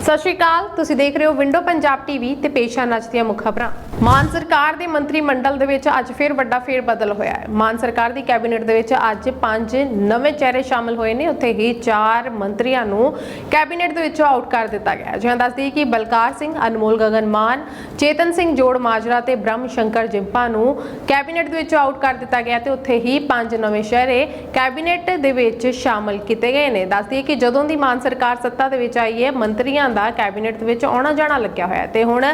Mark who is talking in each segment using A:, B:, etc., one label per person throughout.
A: ਸਤਿ ਸ਼੍ਰੀ ਅਕਾਲ। ਤੁਸੀਂ ਦੇਖ ਰਹੇ ਹੋ ਵਿੰਡੋ ਪੰਜਾਬ ਟੀਵੀ ਤੇ ਪੇਸ਼ਾ ਨੱਚ ਦੀਆਂ ਮੁੱਖ ਖਬਰਾਂ। ਮਾਨ ਸਰਕਾਰ ਦੇ ਮੰਤਰੀ ਮੰਡਲ ਦੇ ਵਿੱਚ ਅੱਜ ਫਿਰ ਵੱਡਾ ਫੇਰ ਬਦਲ ਹੋਇਆ ਹੈ। ਮਾਨ ਸਰਕਾਰ ਦੀ ਕੈਬਨਿਟ ਦੇ ਵਿੱਚ ਅੱਜ ਪੰਜ ਨਵੇਂ ਚਿਹਰੇ ਸ਼ਾਮਲ ਹੋਏ ਨੇ। ਉੱਥੇ ਹੀ ਚਾਰ ਮੰਤਰੀਆਂ ਨੂੰ ਕੈਬਨਿਟ ਦੇ ਵਿੱਚੋਂ ਆਊਟ ਕਰ ਦਿੱਤਾ ਗਿਆ ਜਿਵੇਂ ਦੱਸਦੀ ਕਿ ਬਲਕਾਰ ਸਿੰਘ, ਅਨਮੋਲ ਗਗਨ ਮਾਨ, ਚੇਤਨ ਸਿੰਘ ਜੋੜ ਮਾਜਰਾ ਤੇ ਬ੍ਰਹਮ ਸ਼ੰਕਰ ਜਿੰਪਾ ਨੂੰ ਕੈਬਨਿਟ ਦੇ ਵਿੱਚੋਂ ਆਊਟ ਕਰ ਦਿੱਤਾ ਗਿਆ ਤੇ ਉੱਥੇ ਹੀ ਪੰਜ ਨਵੇਂ ਚਿਹਰੇ ਕੈਬਨਿਟ ਦੇ ਵਿੱਚ ਸ਼ਾਮਲ ਕੀਤੇ ਗਏ ਨੇ। ਦੱਸਦੀ ਕਿ ਜਦੋਂ ਦੀ ਮਾਨ ਸਰਕਾਰ ਸੱਤਾ ਦੇ ਵਿੱਚ ਆਈ ਹੈ, ਮੰਤਰੀਆਂ ਦਾ ਕੈਬਨਿਟ ਦੇ ਵਿੱਚ ਆਉਣਾ ਜਾਣਾ ਲੱਗਿਆ ਹੋਇਆ ਤੇ ਹੁਣ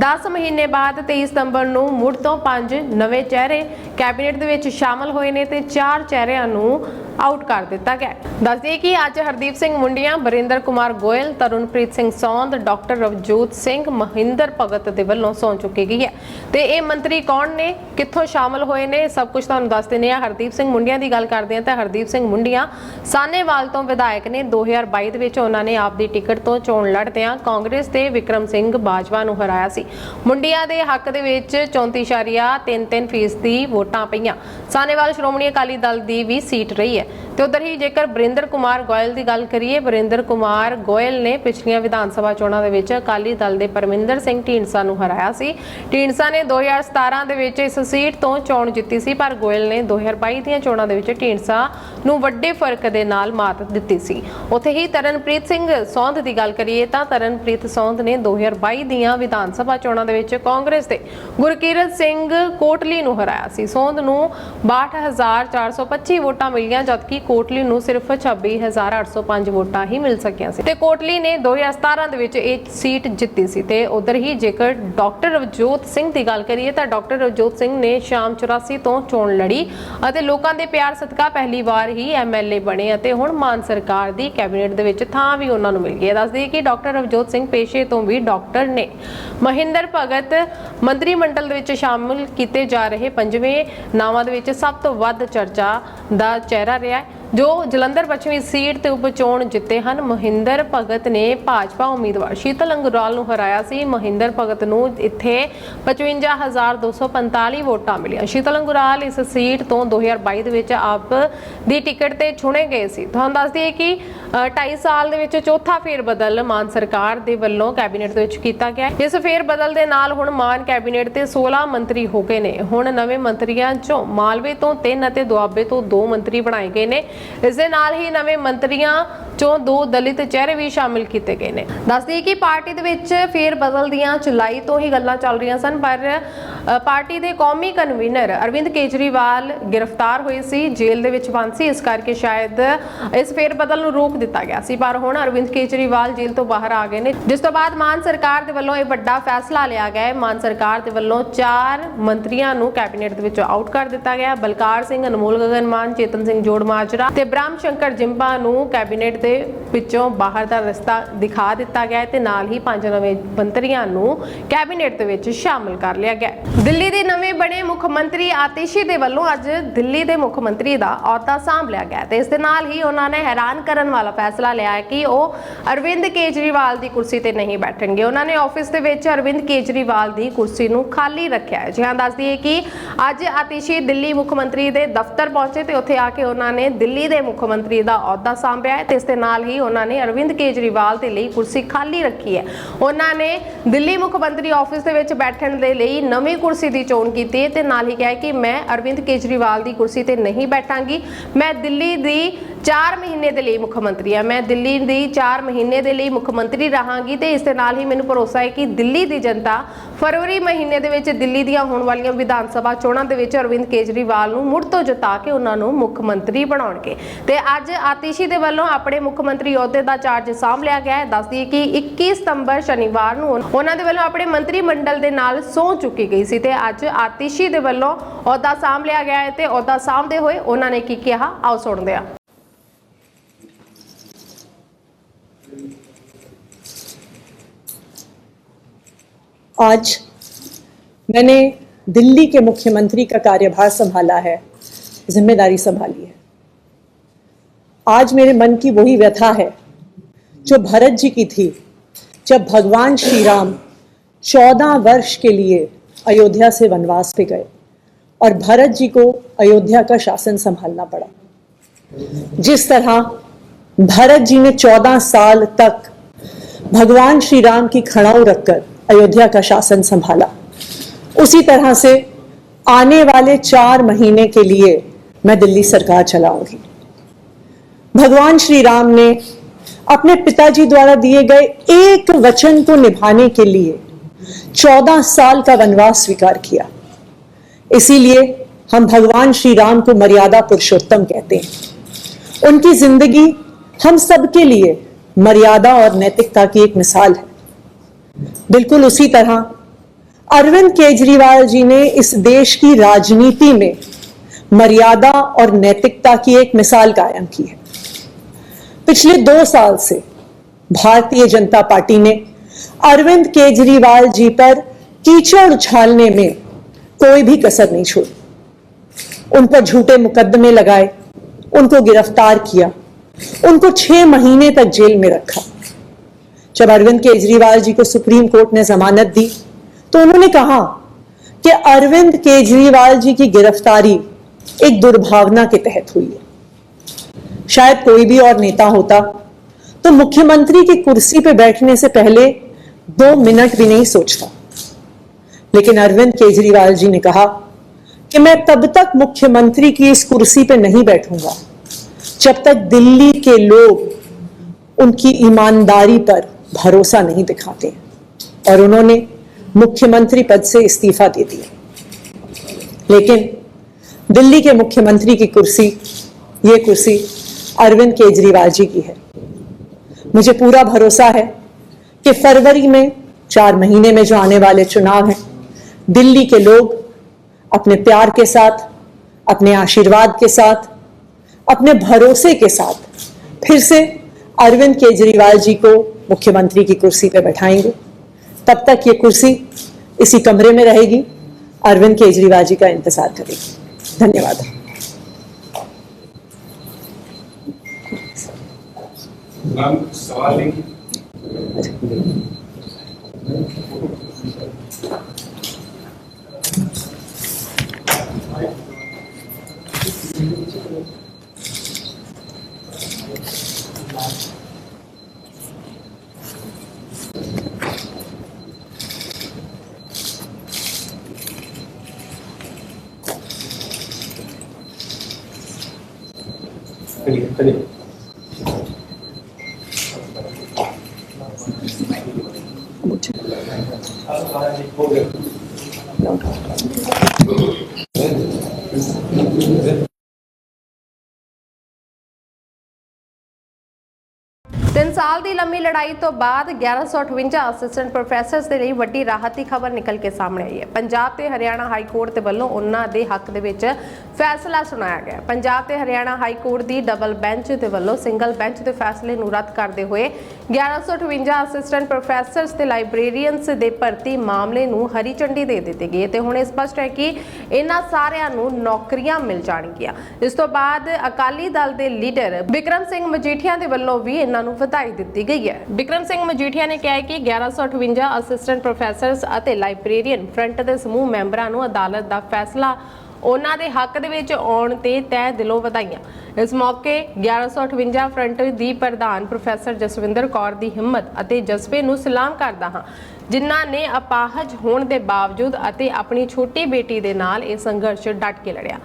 A: 10 ਮਹੀਨੇ ਬਾਅਦ 23 ਸਤੰਬਰ ਨੂੰ ਮੁੜ ਤੋਂ ਪੰਜ ਨਵੇਂ ਚਿਹਰੇ ਕੈਬਨਿਟ ਦੇ ਵਿੱਚ ਸ਼ਾਮਲ ਹੋਏ ਨੇ ਤੇ ਚਾਰ ਚਿਹਰਿਆਂ ਨੂੰ ਆਊਟ ਕਰ ਦਿੱਤਾ ਗਿਆ ਹੈ। ਦੱਸ ਦਈਏ ਕਿ ਅੱਜ ਹਰਦੀਪ ਸਿੰਘ ਮੁੰਡੀਆਂ, ਬਰਿੰਦਰ ਕੁਮਾਰ ਗੋਇਲ, ਤਰੁਣਪ੍ਰੀਤ ਸਿੰਘ ਸੌਂਦ, ਡਾਕਟਰ ਰਵਜੋਤ ਸਿੰਘ, ਮਹਿੰਦਰ ਭਗਤ ਦੇ ਵੱਲੋਂ ਸੌਂ ਚੁੱਕੀ ਗਈ ਹੈ। ਤੇ ਇਹ ਮੰਤਰੀ ਕੌਣ ਨੇ? ਕਿੱਥੋਂ ਸ਼ਾਮਲ ਹੋਏ ਨੇ? ਸਭ ਕੁਝ ਤੁਹਾਨੂੰ ਦੱਸ ਦਿੰਦੇ ਆ ਹਰਦੀਪ ਸਿੰਘ ਮੁੰਡੀਆਂ ਦੀ ਗੱਲ ਕਰਦੇ ਹਾਂ ਤਾਂ ਹਰਦੀਪ ਸਿੰਘ ਮੁੰਡੀਆਂ ਸਾਨੇਵਾਲ ਤੋਂ ਵਿਧਾਇਕ ਨੇ। 2022 ਦੇ ਵਿੱਚ ਉਹਨਾਂ ਨੇ ਆਪ ਦੀ ਟਿਕਟ ਤੋਂ ਚੋਣ ਲੜਦਿਆਂ ਕਾਂਗਰਸ ਦੇ ਵਿਕਰਮ ਸਿੰਘ ਬਾਜਵਾ ਨੂੰ ਹਰਾਇਆ ਸੀ। ਮੁੰਡੀਆਂ ਦੇ ਹੱਕ ਦੇ ਵਿੱਚ 34.33% ਫੀਸਦੀ ਵੋਟਾਂ ਪਈਆਂ। ਸਾਨੇਵਾਲ ਸ਼੍ਰੋਮਣੀ ਅਕਾਲੀ ਦਲ ਦੀ ਵੀ ਸੀਟ ਰਹੀ ਹੈ। ਤੇ ਉਧਰ ਹੀ ਜੇਕਰ ਬਰਿੰਦਰ ਕੁਮਾਰ ਗੋਇਲ ਦੀ ਗੱਲ ਕਰੀਏ ਬਰਿੰਦਰ ਕੁਮਾਰ ਗੋਇਲ ਨੇ ਪਿਛਲੀਆਂ ਵਿਧਾਨ ਸਭਾ ਚੋਣਾਂ ਦੇ ਵਿੱਚ ਅਕਾਲੀ ਦਲ ਦੇ ਪਰਮਿੰਦਰ ਸਿੰਘ ਢੀਂਡਸਾ ਨੂੰ ਹਰਾਇਆ ਸੀ। ਢੀਂਡਸਾ ਨੇ 2017 ਦੇ ਵਿੱਚ ਇਸ ਸੀਟ ਤੋਂ ਚੋਣ ਜਿੱਤੀ ਸੀ, ਪਰ ਗੋਇਲ ਨੇ 2022 ਦੀਆਂ ਚੋਣਾਂ ਦੇ ਵਿੱਚ ਢੀਂਡਸਾ ਨੂੰ ਵੱਡੇ ਫ਼ਰਕ ਦੇ ਨਾਲ ਮਾਤ ਦਿੱਤੀ ਸੀ। ਉੱਥੇ ਹੀ ਤਰਨਪ੍ਰੀਤ ਸਿੰਘ ਸੌਂਧ ਦੀ ਗੱਲ ਕਰੀਏ ਤਾਂ ਤਰਨਪ੍ਰੀਤ ਸੌਂਧ ਨੇ 2022 ਦੀਆਂ ਵਿਧਾਨ ਸਭਾ ਚੋਣਾਂ ਦੇ ਵਿੱਚ ਕਾਂਗਰਸ ਦੇ ਗੁਰਕੀਰਤ ਸਿੰਘ ਕੋਟਲੀ ਨੂੰ ਹਰਾਇਆ ਸੀ। ਸੌਂਧ ਨੂੰ 62425 ਵੋਟਾਂ ਮਿਲੀਆਂ ਜਦਕਿ ਕੋਟਲੀ ਨੂੰ ਸਿਰਫ 26805 ਵੋਟਾਂ ਹੀ ਮਿਲ ਸਕੀਆਂ ਸੀ। ਤੇ ਕੋਟਲੀ ਨੇ 2017 ਦੇ ਵਿੱਚ ਇਹ ਸੀਟ ਜਿੱਤੀ ਸੀ। ਤੇ ਉਧਰ ਹੀ ਜੇਕਰ ਡਾਕਟਰ ਰਵਜੋਤ ਸਿੰਘ ਦੀ ਗੱਲ ਕਰੀਏ ਤਾਂ ਡਾਕਟਰ ਰਵਜੋਤ ਸਿੰਘ ਨੇ ਸ਼ਾਮ 84 ਤੋਂ ਚੋਣ ਲੜੀ ਅਤੇ ਲੋਕਾਂ ਦੇ ਪਿਆਰ ਸਦਕਾ ਪਹਿਲੀ ਵਾਰ ਹੀ ਐਮਐਲਏ ਬਣੇ ਅਤੇ ਹੁਣ ਮਾਨ ਸਰਕਾਰ ਦੀ ਕੈਬਨਿਟ ਦੇ ਵਿੱਚ ਥਾਂ ਵੀ ਉਹਨਾਂ ਨੂੰ ਮਿਲ ਗਈ ਹੈ। ਦੱਸ ਦਈਏ ਕਿ ਡਾਕਟਰ ਰਵਜੋਤ ਸਿੰਘ ਪੇਸ਼ੇ ਤੋਂ ਵੀ ਡਾਕਟਰ ਨੇ ਮਹਿੰਦਰ ਭਗਤ ਮੰਤਰੀ ਮੰਡਲ ਦੇ ਵਿੱਚ ਸ਼ਾਮਲ ਕੀਤੇ ਜਾ ਰਹੇ ਪੰਜਵੇਂ ਨਾਵਾਂ ਦੇ ਵਿੱਚ ਸਭ ਤੋਂ ਵੱਧ ਚਰਚਾ ਦਾ ਚਿਹਰਾ ਰਿਹਾ ਹੈ ਜੋ ਜਲੰਧਰ ਪੱਛਮੀ ਸੀਟ ਤੇ ਉਪਚੋਣ ਜਿੱਤੇ ਹਨ, ਮਹਿੰਦਰ ਭਗਤ ਨੇ ਭਾਜਪਾ ਉਮੀਦਵਾਰ ਸ਼ੀਤਲ ਅੰਗਰਾਲ ਨੂੰ ਹਰਾਇਆ ਸੀ। ਮਹਿੰਦਰ ਭਗਤ ਨੂੰ ਇੱਥੇ 55245 ਵੋਟਾਂ ਮਿਲੀਆਂ। ਸ਼ੀਤਲ ਅੰਗਰਾਲ ਇਸ ਸੀਟ ਤੋਂ 2022 ਦੇ ਵਿੱਚ ਆਪ ਦੀ ਟਿਕਟ ਤੇ ਚੁਣੇ ਗਏ ਸੀ। ਤੁਹਾਨੂੰ ਦੱਸ ਦਈਏ ਕਿ 2.5 ਸਾਲ ਦੇ ਵਿੱਚ ਚੌਥਾ ਫੇਰ ਬਦਲ ਮਾਨ ਸਰਕਾਰ ਦੇ ਵੱਲੋਂ ਕੈਬਨਿਟ ਦੇ ਵਿੱਚ ਕੀਤਾ ਗਿਆ। ਇਸ ਫੇਰ ਬਦਲ ਦੇ ਨਾਲ ਹੁਣ ਮਾਨ ਕੈਬਨਿਟ ਤੇ 16 ਮੰਤਰੀ ਹੋ ਗਏ ਨੇ। ਹੁਣ ਨਵੇਂ ਮੰਤਰੀਆਂ ਚੋਂ ਮਾਲਵੇ ਤੋਂ 3 ਅਤੇ ਦੁਆਬੇ ਤੋਂ 2 ਮੰਤਰੀ ਬਣਾਏ ਗਏ ਨੇ। ਇਸ ਦੇ ਨਾਲ ਹੀ ਨਵੇਂ ਮੰਤਰੀਆਂ ਚੋਂ ਦੋ ਦਲਿਤ ਚਿਹਰੇ ਵੀ ਸ਼ਾਮਿਲ ਕੀਤੇ ਗਏ ਨੇ। ਦੱਸਦੀ ਕਿ ਪਾਰਟੀ ਦੇ ਵਿੱਚ ਫੇਰ ਬਦਲ ਦੀਆਂ ਜੁਲਾਈ ਤੋਂ ਹੀ ਗੱਲਾਂ ਚੱਲ ਰਹੀਆਂ ਸਨ, ਪਰ ਪਾਰਟੀ ਦੇ ਕੌਮੀ ਕਨਵੀਨਰ ਅਰਵਿੰਦ ਕੇਜਰੀਵਾਲ ਗ੍ਰਿਫਤਾਰ ਹੋਏ ਸੀ, ਜੇਲ੍ਹ ਦੇ ਵਿੱਚ ਬੰਦ ਸੀ, ਇਸ ਕਰਕੇ ਸ਼ਾਇਦ ਇਸ ਫੇਰ ਬਦਲ ਨੂੰ ਰੋਕ ਦਿੱਤਾ ਗਿਆ ਸੀ, ਪਰ ਹੁਣ ਅਰਵਿੰਦ ਕੇਜਰੀਵਾਲ ਜੇਲ੍ਹ ਤੋਂ ਬਾਹਰ ਆ ਗਏ ਨੇ। ਜਿਸ ਤੋਂ ਬਾਅਦ ਮਾਨ ਸਰਕਾਰ ਦੇ ਵੱਲੋਂ ਇਹ ਵੱਡਾ ਫੈਸਲਾ ਲਿਆ ਗਿਆ ਹੈ। ਮਾਨ ਸਰਕਾਰ ਦੇ ਵੱਲੋਂ ਚਾਰ ਮੰਤਰੀਆਂ ਨੂੰ ਕੈਬਨਿਟ ਦੇ ਵਿੱਚੋਂ ਆਊਟ ਕਰ ਦਿੱਤਾ ਗਿਆ। ਬਲਕਾਰ ਸਿੰਘ, ਅਨਮੋਲ ਗਗਨ ਮਾਨ, ਚੇਤਨ ਸਿੰਘ ਜੋੜ ਮਾਜਰਾ ਤੇ ਬ੍ਰਹਮ ਸ਼ੰਕਰ ਜਿੰਬਾ ਨੂੰ ਕੈਬਨਿਟ ਦੇ ਵਿੱਚੋਂ ਬਾਹਰ ਦਾ ਰਸਤਾ ਦਿਖਾ ਦਿੱਤਾ ਗਿਆ ਤੇ ਨਾਲ ਹੀ ਪੰਜ ਨਵੇਂ ਮੰਤਰੀਆਂ ਨੂੰ ਕੈਬਨਿਟ ਦੇ ਵਿੱਚ ਸ਼ਾਮਲ ਕਰ ਲਿਆ ਗਿਆ ਦਿੱਲੀ ਦੇ ਨਵੇਂ ਬਣੇ ਮੁੱਖ ਮੰਤਰੀ ਆਤਿਸ਼ੀ ਦੇ ਵੱਲੋਂ ਅੱਜ ਦਿੱਲੀ ਦੇ ਮੁੱਖ ਮੰਤਰੀ ਦਾ ਅਹੁਦਾ ਸੰਭ ਲਿਆ ਗਿਆ ਤੇ ਇਸ ਦੇ ਨਾਲ ਹੀ ਉਹਨਾਂ ਨੇ ਹੈਰਾਨ ਕਰਨ ਵਾਲਾ ਫੈਸਲਾ ਲਿਆ ਕਿ ਉਹ ਅਰਵਿੰਦ ਕੇਜਰੀਵਾਲ ਦੀ ਕੁਰਸੀ ਤੇ ਨਹੀਂ ਬੈਠਣਗੇ। ਉਹਨਾਂ ਨੇ ਆਫਿਸ ਦੇ ਵਿੱਚ ਅਰਵਿੰਦ ਕੇਜਰੀਵਾਲ ਦੀ ਕੁਰਸੀ ਨੂੰ ਖਾਲੀ ਰੱਖਿਆ ਹੈ। ਜੀ ਹਾਂ ਦੱਸ ਕਿ ਅੱਜ ਆਤਿਸ਼ੀ ਦਿੱਲੀ ਮੁੱਖ ਮੰਤਰੀ ਦੇ ਦਫ਼ਤਰ ਪਹੁੰਚੇ ਤੇ ਉੱਥੇ ਆ ਕੇ ਉਹਨਾਂ ਨੇ ਦਿੱਲੀ ਦਿੱਲੀ ਦੇ ਮੁੱਖ ਮੰਤਰੀ ਦਾ ਅਹੁਦਾ ਸੰਭਿਆ ਹੈ ਤੇ ਇਸ ਦੇ ਨਾਲ ਹੀ ਉਹਨਾਂ ਨੇ ਅਰਵਿੰਦ ਕੇਜਰੀਵਾਲ ਦੇ ਲਈ ਕੁਰਸੀ ਖਾਲੀ ਰੱਖੀ ਹੈ। ਉਹਨਾਂ ਨੇ ਦਿੱਲੀ ਮੁੱਖ ਮੰਤਰੀ ਆਫਿਸ ਦੇ ਵਿੱਚ ਬੈਠਣ ਦੇ ਲਈ ਨਵੀਂ ਕੁਰਸੀ ਦੀ ਚੋਣ ਕੀਤੀ ਹੈ ਤੇ ਨਾਲ ਹੀ ਕਿਹਾ ਕਿ ਮੈਂ ਅਰਵਿੰਦ ਕੇਜਰੀਵਾਲ ਦੀ ਕੁਰਸੀ ਤੇ ਨਹੀਂ ਬੈਠਾਂਗੀ। ਮੈਂ ਦਿੱਲੀ ਦੀ 4 ਮਹੀਨੇ ਦੇ ਲਈ ਮੁੱਖ ਮੰਤਰੀ ਹਾਂ ਮੈਂ ਦਿੱਲੀ ਦੀ 4 ਮਹੀਨੇ ਦੇ ਲਈ ਮੁੱਖ ਮੰਤਰੀ ਰਹਾਂਗੀ ਤੇ ਇਸ ਦੇ ਨਾਲ ਹੀ ਮੈਨੂੰ ਭਰੋਸਾ ਹੈ ਕਿ ਦਿੱਲੀ ਦੀ ਜਨਤਾ ਫਰਵਰੀ ਮਹੀਨੇ ਦੇ ਵਿੱਚ ਦਿੱਲੀ ਦੀਆਂ ਹੋਣ ਵਾਲੀਆਂ ਵਿਧਾਨ ਸਭਾ ਚੋਣਾਂ ਦੇ ਵਿੱਚ ਅਰਵਿੰਦ ਕੇਜਰੀਵਾਲ ਨੂੰ ਮੁੜ ਤੋਂ ਜਿਤਾ ਕੇ ਉਹਨਾਂ ਨੂੰ ਮੁੱਖ ਮੰਤਰੀ ਬਣਾਉਣਗੇ। ਤੇ ਅੱਜ ਆਤਿਸ਼ੀ ਦੇ ਵੱਲੋਂ ਆਪਣੇ ਮੁੱਖ ਮੰਤਰੀ ਅਹੁਦੇ ਦਾ ਚਾਰਜ ਸਾਂਭ ਲਿਆ ਗਿਆ ਹੈ। ਦੱਸ ਕਿ 21 ਸਤੰਬਰ ਸ਼ਨੀਵਾਰ ਨੂੰ ਉਹਨਾਂ ਦੇ ਵੱਲੋਂ ਆਪਣੇ ਮੰਤਰੀ ਮੰਡਲ ਦੇ ਨਾਲ ਸਹੁੰ ਚੁੱਕੀ ਗਈ ਸੀ ਤੇ ਅੱਜ ਆਤਿਸ਼ੀ ਦੇ ਵੱਲੋਂ ਅਹੁਦਾ ਸਾਂਭ ਲਿਆ ਗਿਆ ਹੈ ਤੇ ਅਹੁਦਾ ਸਾਂਭਦੇ ਹੋਏ ਉਹਨਾਂ ਨੇ ਕੀ ਕਿਹਾ? ਆਓ ਸੁਣਦੇ ਹਾਂ।
B: आज मैंने दिल्ली के मुख्यमंत्री का कार्यभार संभाला है, ज़िम्मेदारी संभाली है। आज मेरे मन की वही व्यथा है, जो भरत जी की थी, जब भगवान श्री राम चौदह वर्ष के लिए अयोध्या से वनवास पे गए और भरत जी को अयोध्या का शासन संभालना पड़ा। जिस तरह भरत जी ने चौदह साल तक भगवान श्री राम की खड़ाऊ रखकर अयोध्या का शासन संभाला। उसी तरह से आने वाले चार महीने के लिए मैं दिल्ली सरकार चलाऊँगी। भगवान श्री राम ने अपने पिताजी द्वारा दिए गए एक वचन को निभाने के लिए चौदह साल का वनवास स्वीकार किया। इसीलिए हम भगवान श्री राम को मर्यादा पुरुषोत्तम कहते हैं। उनकी ज़िंदगी हम सबके लिए मर्यादा और नैतिकता की एक मिसाल है। बिल्कुल उसी तरह, अरविंद केजरीवाल जी ने इस देश की राजनीति में मर्यादा और नैतिकता की एक मिसाल कायम की है। पिछले दो साल से भारतीय जनता पार्टी ने अरविंद केजरीवाल जी पर कीचड़ उछालने में कोई भी कसर नहीं छोड़ी। उन पर झूठे मुकदमे लगाए, उनको गिरफ़्तार किया, उनको छह महीने तक जेल में रखा। जब अरविंद केजरीवाल जी को सुप्रीम कोर्ट ने जमानत दी तो उन्होंने कहा कि अरविंद केजरीवाल जी की गिरफ्तारी एक दुर्भावना के तहत हुई है। शायद कोई भी और नेता होता तो मुख्यमंत्री की कुर्सी पर बैठने से पहले दो मिनट भी नहीं सोचता। लेकिन अरविंद केजरीवाल जी ने कहा कि मैं तब तक मुख्यमंत्री की इस कुर्सी पर नहीं बैठूँगा, जब तक दिल्ली के लोग उनकी ईमानदारी पर भरोसा नहीं दिखाते। और उन्होंने मुख्यमंत्री पद से इस्तीफा दे दिया। लेकिन दिल्ली के मुख्यमंत्री की कुर्सी, ये कुर्सी अरविंद केजरीवाल जी की है। मुझे पूरा भरोसा है कि फरवरी में, चार महीने में जो आने वाले चुनाव हैं, दिल्ली के लोग अपने प्यार के साथ, अपने आशीर्वाद के साथ, अपने भरोसे के साथ फिर से अरविंद केजरीवाल जी को मुख्यमंत्री की कुर्सी पर बैठाएँगे। तब तक ये कुर्सी इसी कमरे में रहेगी। अरविंद केजरीवाल जी का इंतज़ार करेगी। धन्यवाद।
C: मैम 这里这
A: 里。ਸਾਲ ਦੀ ਲੰਮੀ ਲੜਾਈ ਤੋਂ ਬਾਅਦ 1158 ਅਸਿਸਟੈਂਟ ਪ੍ਰੋਫੈਸਰਸ ਦੇ ਲਈ ਵੱਡੀ ਰਾਹਤ ਦੀ ਖਬਰ ਨਿਕਲ ਕੇ ਸਾਹਮਣੇ ਆਈ ਹੈ। ਪੰਜਾਬ ਤੇ ਹਰਿਆਣਾ ਹਾਈ ਕੋਰਟ ਦੇ ਵੱਲੋਂ ਉਹਨਾਂ ਦੇ ਹੱਕ ਦੇ ਵਿੱਚ ਫੈਸਲਾ ਸੁਣਾਇਆ ਗਿਆ ਪੰਜਾਬ ਤੇ ਹਰਿਆਣਾ ਹਾਈ ਕੋਰਟ ਦੀ ਡਬਲ ਬੈਂਚ ਦੇ ਵੱਲੋਂ ਸਿੰਗਲ ਬੈਂਚ ਦੇ ਫੈਸਲੇ ਨੂੰ ਰੱਦ ਕਰਦੇ ਹੋਏ 1158 ਅਸਿਸਟੈਂਟ ਪ੍ਰੋਫੈਸਰਸ ਤੇ ਲਾਇਬ੍ਰੇਰੀਅਨਸ ਦੇ ਭਰਤੀ ਮਾਮਲੇ ਨੂੰ ਹਰੀ ਝੰਡੀ ਦੇ ਦਿੱਤੀ ਗਈ ਹੈ ਤੇ ਹੁਣ ਇਹ ਸਪਸ਼ਟ ਹੈ ਕਿ ਇਹਨਾਂ ਸਾਰਿਆਂ ਨੂੰ ਨੌਕਰੀਆਂ ਮਿਲ ਜਾਣਗੀਆਂ। ਇਸ ਤੋਂ ਬਾਅਦ ਅਕਾਲੀ ਦਲ ਦੇ ਲੀਡਰ ਬਿਕਰਮ ਸਿੰਘ ਮਜੀਠੀਆ ਦੇ ਵੱਲੋਂ ਵੀ ਇਹਨਾਂ ਨੂੰ ਵਧਾਈ ਦਿੱਤੀ ਗਈ ਹੈ। ਬਿਕਰਮ ਸਿੰਘ ਮਜੀਠੀਆ ਨੇ ਕਿਹਾ ਹੈ ਕਿ 1158 ਅਸਿਸਟੈਂਟ ਪ੍ਰੋਫੈਸਰਸ ਅਤੇ ਲਾਇਬ੍ਰੇਰੀਅਨ ਫਰੰਟ ਦੇ ਸਮੂਹ ਮੈਂਬਰਾਂ ਨੂੰ ਅਦਾਲਤ ਦਾ ਫੈਸਲਾ ਉਹਨਾਂ ਦੇ ਹੱਕ ਦੇ ਵਿੱਚ ਆਉਣ ਤੇ ਤਹਿ ਦਿਲੋਂ ਵਧਾਈਆਂ। ਇਸ ਮੌਕੇ 1158 ਫਰੰਟ ਦੀ ਪ੍ਰਧਾਨ ਪ੍ਰੋਫੈਸਰ ਜਸਵਿੰਦਰ ਕੌਰ ਦੀ ਹਿੰਮਤ ਅਤੇ ਜਜ਼ਬੇ ਨੂੰ ਸਲਾਮ ਕਰਦਾ ਹਾਂ। ਜਿਨ੍ਹਾਂ ਨੇ ਅਪਾਹਜ ਹੋਣ ਦੇ ਬਾਵਜੂਦ ਅਤੇ ਆਪਣੀ ਛੋਟੀ ਬੇਟੀ ਦੇ ਨਾਲ ਇਹ ਸੰਘਰਸ਼ ਡਟ ਕੇ ਲੜਿਆ।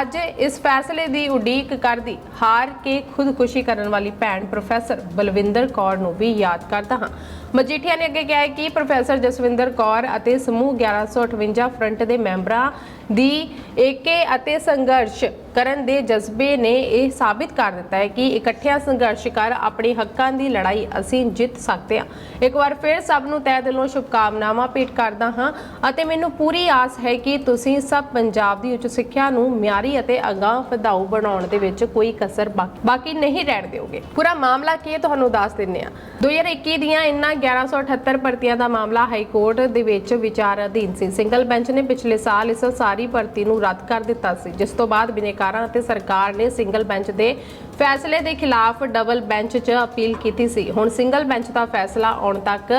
A: ਅੱਜ ਇਸ ਫੈਸਲੇ ਦੀ ਉਡੀਕ ਕਰਦੀ ਹਾਰ ਕੇ ਖੁਦਕੁਸ਼ੀ ਕਰਨ ਵਾਲੀ ਭੈਣ ਪ੍ਰੋਫੈਸਰ ਬਲਵਿੰਦਰ ਕੌਰ ਨੂੰ ਵੀ ਯਾਦ ਕਰਦਾ ਹਾਂ। ਮਜੀਠੀਆ ਨੇ ਅੱਗੇ ਕਿਹਾ ਹੈ ਕਿ ਪ੍ਰੋਫੈਸਰ ਜਸਵਿੰਦਰ ਕੌਰ ਅਤੇ ਸਮੂਹ 1158 ਫਰੰਟ ਦੇ ਮੈਂਬਰਾਂ ਦੀ ਏਕੇ ਅਤੇ ਸੰਘਰਸ਼ ਕਰਨ ਦੇ ਜਜ਼ਬੇ ਨੇ ਇਹ ਸਾਬਿਤ ਕਰ ਦਿੱਤਾ ਹੈ ਕਿ ਇਕੱਠਿਆਂ ਸੰਘਰਸ਼ ਕਰ ਆਪਣੇ ਹੱਕਾਂ ਦੀ ਲੜਾਈ ਅਸੀਂ ਜਿੱਤ ਸਕਦੇ ਹਾਂ। ਇੱਕ ਵਾਰ ਫਿਰ ਸਭ ਨੂੰ ਤਹਿ ਦਿਲੋਂ ਸ਼ੁਭਕਾਮਨਾਵਾਂ ਭੇਟ ਕਰਦਾ ਹਾਂ ਅਤੇ ਮੈਨੂੰ ਪੂਰੀ ਆਸ ਹੈ ਕਿ ਤੁਸੀਂ ਸਭ ਪੰਜਾਬ ਦੀ ਉੱਚ ਸਿੱਖਿਆ ਨੂੰ ਮਿਆਰੀ ਅਤੇ ਅਗਾਂਹ ਵਧਾਊ ਬਣਾਉਣ ਦੇ ਵਿੱਚ ਕੋਈ ਕਸਰ ਬਾਕੀ ਨਹੀਂ ਰਹਿਣ ਦਿਓਗੇ। ਪੂਰਾ ਮਾਮਲਾ ਕੀ ਹੈ ਤੁਹਾਨੂੰ ਦੱਸ ਦਿੰਨੇ ਆ 2021 ਦੀਆਂ ਇਨ੍ਹਾਂ 1178 ਭਰਤੀਆਂ ਦਾ ਮਾਮਲਾ ਹਾਈ ਕੋਰਟ ਦੇ ਵਿੱਚ ਵਿਚਾਰ ਅਧੀਨ ਸੀ। ਸਿੰਗਲ ਬੈਂਚ ਨੇ ਪਿਛਲੇ ਸਾਲ ਇਸ ਸਾਰੀ ਭਰਤੀ ਨੂੰ ਰੱਦ ਕਰ ਦਿੱਤਾ ਸੀ, ਜਿਸ ਤੋਂ ਬਾਅਦ ਬਿਨੇਕਾਰਾਂ ਅਤੇ ਸਰਕਾਰ ਨੇ ਸਿੰਗਲ ਬੈਂਚ ਦੇ ਫੈਸਲੇ ਦੇ ਖਿਲਾਫ ਡਬਲ ਬੈਂਚ 'ਚ ਅਪੀਲ ਕੀਤੀ ਸੀ। ਹੁਣ ਸਿੰਗਲ ਬੈਂਚ ਦਾ ਫੈਸਲਾ ਆਉਣ ਤੱਕ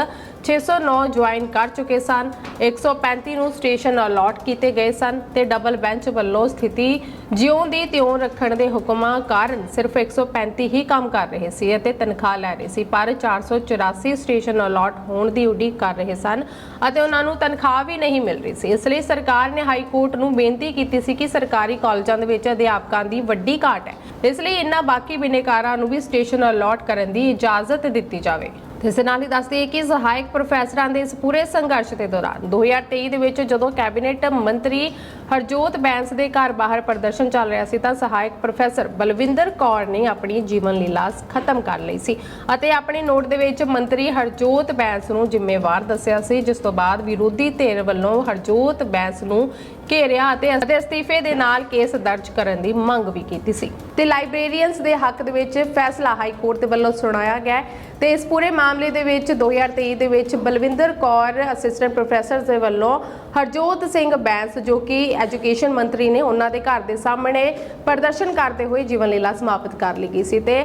A: 609 ਜੁਆਇਨ ਕਰ ਚੁੱਕੇ ਸਨ। 135 ਨੂੰ ਸਟੇਸ਼ਨ ਅਲਾਟ ਕੀਤੇ ਗਏ ਸਨ ਤੇ ਡਬਲ ਬੈਂਚ ਵੱਲੋਂ ਸਥਿਤੀ ਜਿਉਂ ਦੀ ਤਿਉਂ ਰੱਖਣ ਦੇ ਹੁਕਮਾਂ ਕਾਰਨ ਸਿਰਫ 135 ਹੀ ਕੰਮ ਕਰ ਰਹੇ ਸੀ ਅਤੇ ਤਨਖਾਹ ਲੈ ਰਹੇ ਸੀ, ਪਰ 484 ਸਟੇਸ਼ਨ ਅਲਾਟ ਹੋਣ ਦੀ ਉਡੀਕ ਕਰ ਰਹੇ ਸਨ ਅਤੇ ਉਹਨਾਂ ਨੂੰ ਤਨਖਾਹ ਵੀ ਨਹੀਂ ਮਿਲ ਰਹੀ ਸੀ। ਇਸ ਲਈ ਸਰਕਾਰ ਨੇ ਹਾਈ ਕੋਰਟ ਨੂੰ ਬੇਨਤੀ ਕੀਤੀ ਸੀ ਕਿ ਸਰਕਾਰੀ ਕਾਲਜਾਂ ਦੇ ਵਿੱਚ ਅਧਿਆਪਕਾਂ ਦੀ ਵੱਡੀ ਘਾਟ ਹੈ। ਇਸ ਲਈ ਇਹਨਾਂ ਬਾਕੀ ਬਿਨੇਕਾਰਾਂ ਨੂੰ ਵੀ ਸਟੇਸ਼ਨ ਅਲਾਟ ਕਰਨ ਦੀ ਇਜਾਜ਼ਤ ਦਿੱਤੀ ਜਾਵੇ। ਤੇ ਇਸ ਨਾਲ ਹੀ ਦੱਸ ਕਿ ਸਹਾਇਕ ਪ੍ਰੋਫੈਸਰਾਂ ਦੇ ਇਸ ਪੂਰੇ ਸੰਘਰਸ਼ ਦੇ ਦੌਰਾਨ 2023 ਦੇ ਵਿੱਚ ਜਦੋਂ ਕੈਬਨਿਟ ਮੰਤਰੀ ਹਰਜੋਤ ਬੈਂਸ ਦੇ ਘਰ ਬਾਹਰ ਪ੍ਰਦਰਸ਼ਨ ਚੱਲ ਰਿਹਾ ਸੀ ਤਾਂ ਸਹਾਇਕ ਪ੍ਰੋਫੈਸਰ ਬਲਵਿੰਦਰ ਕੌਰ ਨੇ ਆਪਣੀ ਜੀਵਨ ਲੀਲਾ ਖਤਮ ਕਰ ਲਈ ਸੀ ਅਤੇ ਆਪਣੇ ਨੋਟ ਦੇ ਵਿੱਚ ਮੰਤਰੀ ਹਰਜੋਤ ਬੈਂਸ ਨੂੰ ਜ਼ਿੰਮੇਵਾਰ ਦੱਸਿਆ ਸੀ, ਜਿਸ ਤੋਂ ਬਾਅਦ ਵਿਰੋਧੀ ਧਿਰ ਵੱਲੋਂ ਹਰਜੋਤ ਬੈਂਸ ਨੂੰ ਘੇਰਿਆ ਅਤੇ ਅਸਤੀਫੇ ਦੇ ਨਾਲ ਕੇਸ ਦਰਜ ਕਰਨ ਦੀ ਮੰਗ ਵੀ ਕੀਤੀ ਸੀ। ਤੇ ਲਾਇਬ੍ਰੇਰੀਅਨਸ ਦੇ ਹੱਕ ਦੇ ਵਿੱਚ ਫੈਸਲਾ ਹਾਈ ਕੋਰਟ ਦੇ ਵੱਲੋਂ ਸੁਣਾਇਆ ਗਿਆ ਤੇ ਇਸ ਪੂਰੇ ਮਾਮਲੇ ਦੇ ਵਿੱਚ 2023 ਦੇ ਵਿੱਚ ਬਲਵਿੰਦਰ ਕੌਰ ਅਸਿਸਟੈਂਟ ਪ੍ਰੋਫੈਸਰ ਦੇ ਵੱਲੋਂ ਹਰਜੋਤ ਸਿੰਘ ਬੈਂਸ ਜੋ ਕਿ ਐਜੂਕੇਸ਼ਨ ਮੰਤਰੀ ਨੇ ਉਹਨਾਂ ਦੇ ਘਰ ਦੇ ਸਾਹਮਣੇ ਪ੍ਰਦਰਸ਼ਨ ਕਰਦੇ ਹੋਏ ਜੀਵਨ ਲੀਲਾ ਸਮਾਪਤ ਕਰ ਲਈ ਗਈ ਸੀ ਤੇ